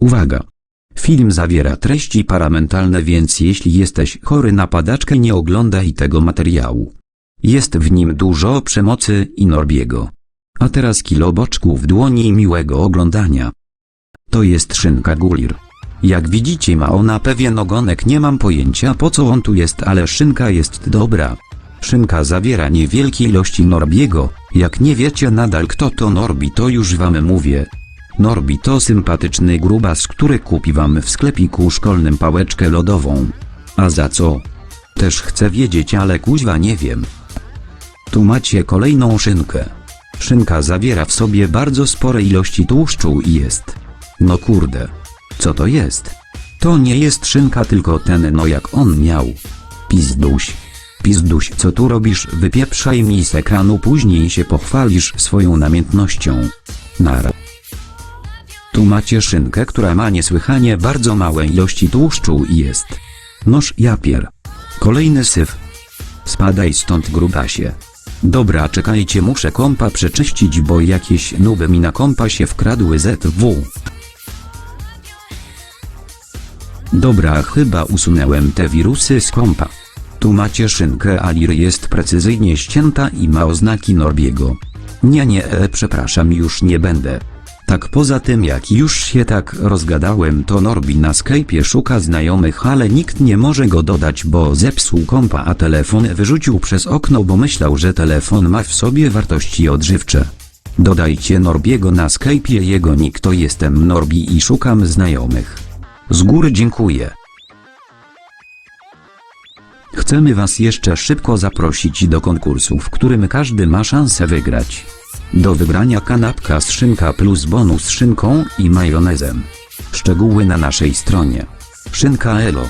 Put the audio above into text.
Uwaga! Film zawiera treści paramentalne więc jeśli jesteś chory na padaczkę nie oglądaj tego materiału. Jest w nim dużo przemocy i Norbiego. A teraz kilo boczków w dłoni miłego oglądania. To jest szynka gulir. Jak widzicie ma ona pewien ogonek nie mam pojęcia po co on tu jest ale szynka jest dobra. Szynka zawiera niewielkie ilości Norbiego, jak nie wiecie nadal kto to Norbi to już wam mówię. Norbi to sympatyczny grubas który kupi wam w sklepiku szkolnym pałeczkę lodową. A za co? Też chcę wiedzieć ale kuźwa nie wiem. Tu macie kolejną szynkę. Szynka zawiera w sobie bardzo spore ilości tłuszczu i jest. No kurde. Co to jest? To nie jest szynka tylko ten no jak on miał. Pizduś. Pizduś co tu robisz wypieprzaj mi z ekranu później się pochwalisz swoją namiętnością. Nara. Tu macie szynkę która ma niesłychanie bardzo małe ilości tłuszczu i jest. Noż japier. Kolejny syf. Spadaj stąd grubasie. Dobra czekajcie muszę kompa przeczyścić bo jakieś nuby mi na kompa się wkradły ZW. Dobra chyba usunęłem te wirusy z kompa. Tu macie szynkę Alir jest precyzyjnie ścięta i ma oznaki Norbiego. Nie nie e, przepraszam już nie będę. Tak poza tym jak już się tak rozgadałem to Norbi na Skype'ie szuka znajomych ale nikt nie może go dodać bo zepsuł kompa a telefon wyrzucił przez okno bo myślał że telefon ma w sobie wartości odżywcze. Dodajcie Norbiego na Skype'ie jego nick to jestem Norbi i szukam znajomych. Z góry dziękuję. Chcemy Was jeszcze szybko zaprosić do konkursu, w którym każdy ma szansę wygrać. Do wybrania kanapka z szynka plus bonus z szynką i majonezem. Szczegóły na naszej stronie. Szynka Elo.